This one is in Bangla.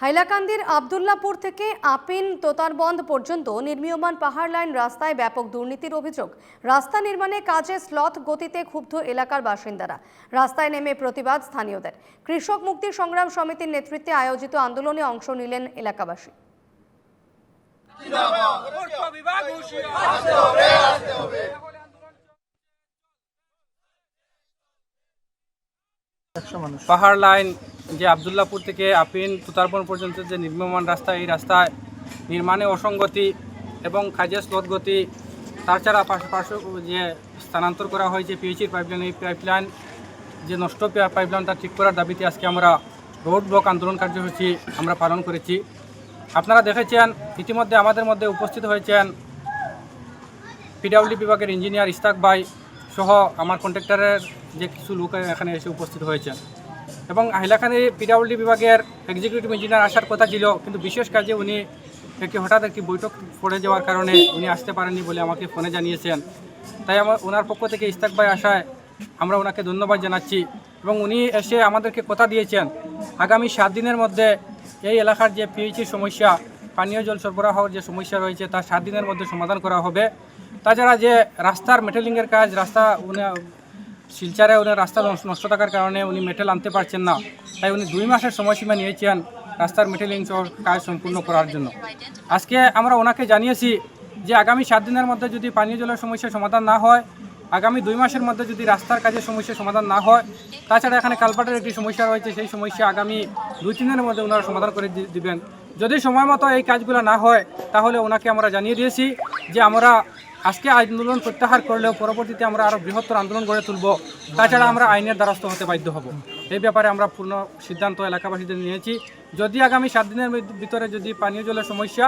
হাইলাকান্দির আবদুল্লাপুর থেকে আপিন তোতারবন্ধ পর্যন্ত নির্মীয়মান পাহাড় লাইন রাস্তায় ব্যাপক দুর্নীতির অভিযোগ। রাস্তা নির্মাণে কাজে স্লথ গতিতে ক্ষুব্ধ এলাকার বাসিন্দারা। রাস্তায় নেমে প্রতিবাদ স্থানীয়দের। কৃষক মুক্তি সংগ্রাম সমিতির নেতৃত্বে আয়োজিত আন্দোলনে অংশ নিলেন এলাকাবাসী। পাহাড় লাইন যে আবদুল্লাপুর থেকে আপিন তুতারবন পর্যন্ত যে নির্মীয়মান রাস্তা, এই রাস্তায় নির্মাণে অসঙ্গতি এবং কাজের স্লথ গতি তাছাড়া পাশ- পার্শ্ব যে স্থানান্তর করা হয়েছে পিএইচির পাইপলাইন এই পাইপলাইন যে নষ্ট পাইপলাইনটা ঠিক করার দাবিতে আজকে আমরা রোড ব্লক আন্দোলন কার্যসূচি আমরা পালন করেছি। আপনারা দেখেছেন, ইতিমধ্যে আমাদের মধ্যে উপস্থিত হয়েছেন পিডাব্লিউ বিভাগের ইঞ্জিনিয়ার ইস্তাক ভাই সহ আমার কন্ট্রাক্টরের যে কিছু লোক এখানে এসে উপস্থিত হয়েছেন। এবং হাইলাকান্দি পিডাব্লিউ বিভাগের এক্সিকিউটিভ ইঞ্জিনিয়ার আসার কথা ছিল, কিন্তু বিশেষ কাজে উনি একটি হঠাৎ একটি বৈঠক পড়ে যাওয়ার কারণে উনি আসতে পারেননি বলে আমাকে ফোনে জানিয়েছেন। তাই আমার, ওনার পক্ষ থেকে ইস্তাক ভাই আসায় আমরা ওনাকে ধন্যবাদ জানাচ্ছি এবং উনি এসে আমাদেরকে কথা দিয়েছেন। আগামী সাত দিনের মধ্যে এই এলাকার যে পিএইচির সমস্যা, পানীয় জল সরবরাহর যে সমস্যা রয়েছে, তা সাত দিনের মধ্যে সমাধান করা হবে। তাছাড়া যে রাস্তার মেটেলিংয়ের কাজ, রাস্তা শিলচারে উনি রাস্তা নষ্ট- থাকার কারণে উনি মেটেল আনতে পারছেন না। তাই উনি দুই মাসের সময়সীমা নিয়েছেন রাস্তার মেটেলিং কাজ সম্পূর্ণ করার জন্য। আজকে আমরা ওনাকে জানিয়েছি যে আগামী সাত দিনের মধ্যে যদি পানীয় জলের সমস্যার সমাধান না হয়, আগামী দুই মাসের মধ্যে যদি রাস্তার কাজের সমস্যার সমাধান না হয়, তাছাড়া এখানে কালপাটের একটি সমস্যা রয়েছে, সেই সমস্যা আগামী দুই, তিন দিনের মধ্যে ওনারা সমাধান করে দিবেন। যদি সময় মতো এই কাজগুলো না হয়, তাহলে ওনাকে আমরা জানিয়ে দিয়েছি যে আমরা আজকে আন্দোলন প্রত্যাহার করলেও পরবর্তীতে আমরা আরও বৃহত্তর আন্দোলন গড়ে তুলব। তাছাড়া আমরা আইনের দ্বারস্থ হতে বাধ্য হব। এই ব্যাপারে আমরা পূর্ণ সিদ্ধান্ত এলাকাবাসীদের নিয়েছি। যদি আগামী সাত দিনের ভিতরে যদি পানীয় জলের সমস্যা